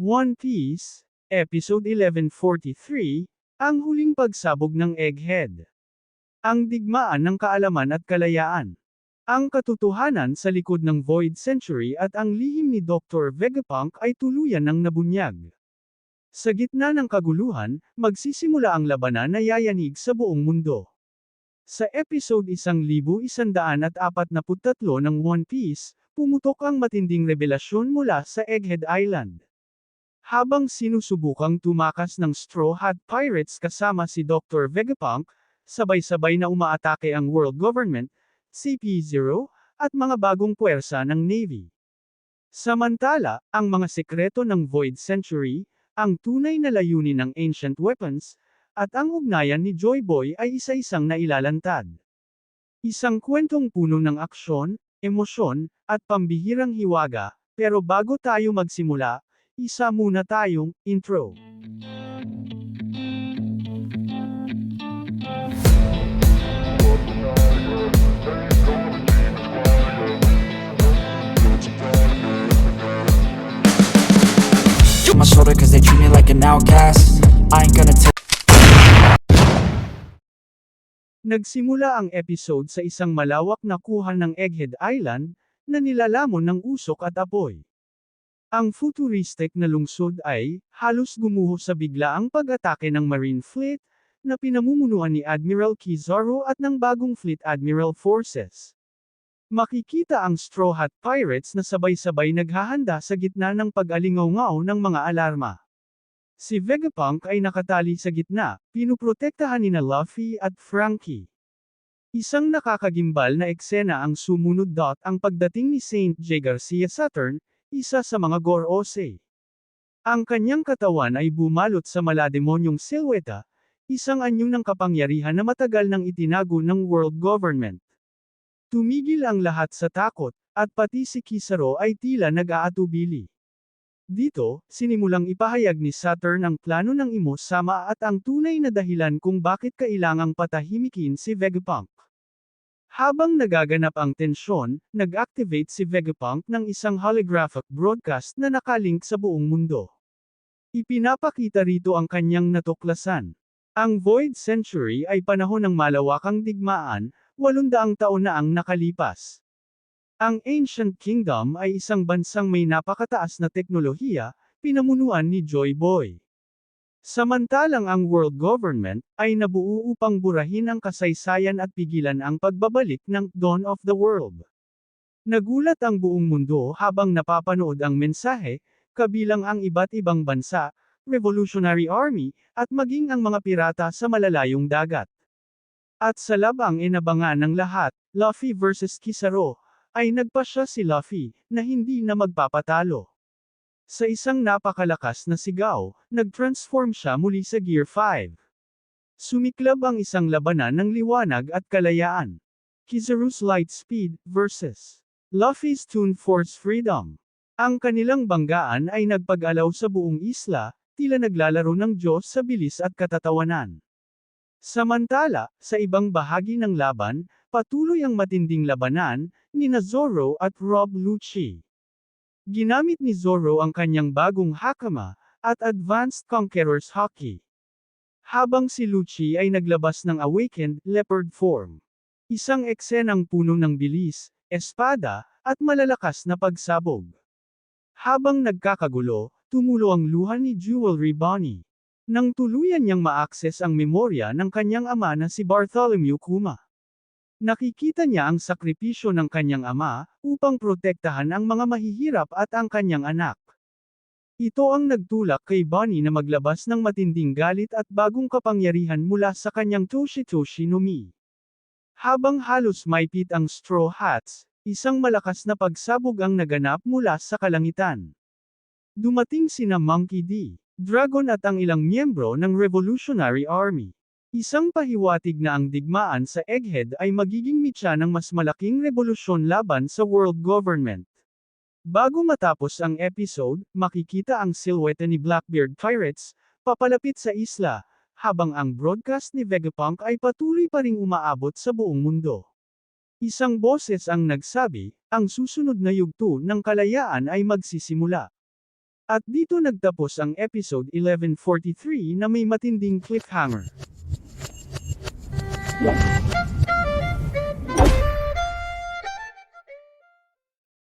One Piece, Episode 1143, Ang Huling Pagsabog ng Egghead. Ang digmaan ng kaalaman at kalayaan. Ang katotohanan sa likod ng Void Century at ang lihim ni Dr. Vegapunk ay tuluyan ng nabunyag. Sa gitna ng kaguluhan, magsisimula ang labanan na yayanig sa buong mundo. Sa episode 1143 ng One Piece, pumutok ang matinding revelasyon mula sa Egghead Island. Habang sinusubukang tumakas ng Straw Hat Pirates kasama si Dr. Vegapunk, sabay-sabay na umaatake ang World Government, CP0, at mga bagong puwersa ng Navy. Samantala, ang mga sekreto ng Void Century, ang tunay na layunin ng Ancient Weapons, at ang ugnayan ni Joy Boy ay isa-isang nailalantad. Isang kwentong puno ng aksyon, emosyon, at pambihirang hiwaga, pero bago tayo magsimula, isa muna tayong intro. my shoulder cause they treat me like an outcast I ain't gonna take Nagsimula ang episode sa isang malawak na kuha ng Egghead Island, na nilalamon ng usok at apoy. Ang futuristic na lungsod ay, halos gumuho sa biglaang pag-atake ng Marine Fleet, na pinamumunuan ni Admiral Kizaru at ng bagong Fleet Admiral Forces. Makikita ang Straw Hat Pirates na sabay-sabay naghahanda sa gitna ng pag-alingaw ng mga alarma. Si Vegapunk ay nakatali sa gitna, pinuprotektahan ni na Luffy at Frankie. Isang nakakagimbal na eksena ang sumunod dot ang pagdating ni Saint J. Garcia Saturn, isa sa mga Gorose. Ang kanyang katawan ay bumalot sa malademonyong silweta, isang anyo ng kapangyarihan na matagal nang itinago ng world government. Tumigil ang lahat sa takot, at pati si Kisaro ay tila nag-aatubili. Dito, sinimulang ipahayag ni Saturn ang plano ng Imo Sama at ang tunay na dahilan kung bakit kailangang patahimikin si Vegapunk. Habang nagaganap ang tensyon, nag-activate si Vegapunk ng isang holographic broadcast na nakalink sa buong mundo. Ipinapakita rito ang kanyang natuklasan. Ang Void Century ay panahon ng malawakang digmaan, 800 taon na ang nakalipas. Ang Ancient Kingdom ay isang bansang may napakataas na teknolohiya, pinamunuan ni Joy Boy. Samantalang ang world government ay nabuo upang burahin ang kasaysayan at pigilan ang pagbabalik ng Dawn of the World. Nagulat ang buong mundo habang napapanood ang mensahe, kabilang ang iba't ibang bansa, Revolutionary Army, at maging ang mga pirata sa malalayong dagat. At sa labang inabangan ng lahat, Luffy vs. Kisaro, ay nagpasya si Luffy, na hindi na magpapatalo. Sa isang napakalakas na sigaw, nag-transform siya muli sa Gear 5. Sumiklab ang isang labanan ng liwanag at kalayaan. Kizaru's Light Speed versus Luffy's Toon Force Freedom. Ang kanilang banggaan ay nagpag-alaw sa buong isla, tila naglalaro ng Diyos sa bilis at katatawanan. Samantala, sa ibang bahagi ng laban, patuloy ang matinding labanan, ni Zoro at Rob Lucci. Ginamit ni Zoro ang kanyang bagong hakama, at Advanced Conqueror's Hockey. Habang si Lucci ay naglabas ng Awakened Leopard form. Isang eksenang puno ng bilis, espada, at malalakas na pagsabog. Habang nagkakagulo, tumulo ang luha ni Jewelry Bonnie. Nang tuluyan niyang ma-access ang memorya ng kanyang ama na si Bartholomew Kuma. Nakikita niya ang sakripisyo ng kanyang ama, upang protektahan ang mga mahihirap at ang kanyang anak. Ito ang nagtulak kay Bonnie na maglabas ng matinding galit at bagong kapangyarihan mula sa kanyang Toshi-Toshi no Mi. Habang halos maipit ang Straw Hats, isang malakas na pagsabog ang naganap mula sa kalangitan. Dumating sina Monkey D. Dragon at ang ilang miyembro ng Revolutionary Army. Isang pahiwatig na ang digmaan sa Egghead ay magiging mitya ng mas malaking revolusyon laban sa world government. Bago matapos ang episode, makikita ang silhouette ni Blackbeard Pirates, papalapit sa isla, habang ang broadcast ni Vegapunk ay patuloy pa ring umaabot sa buong mundo. Isang boses ang nagsabi, ang susunod na yugto ng kalayaan ay magsisimula. At dito nagtapos ang episode 1143 na may matinding cliffhanger. Yes.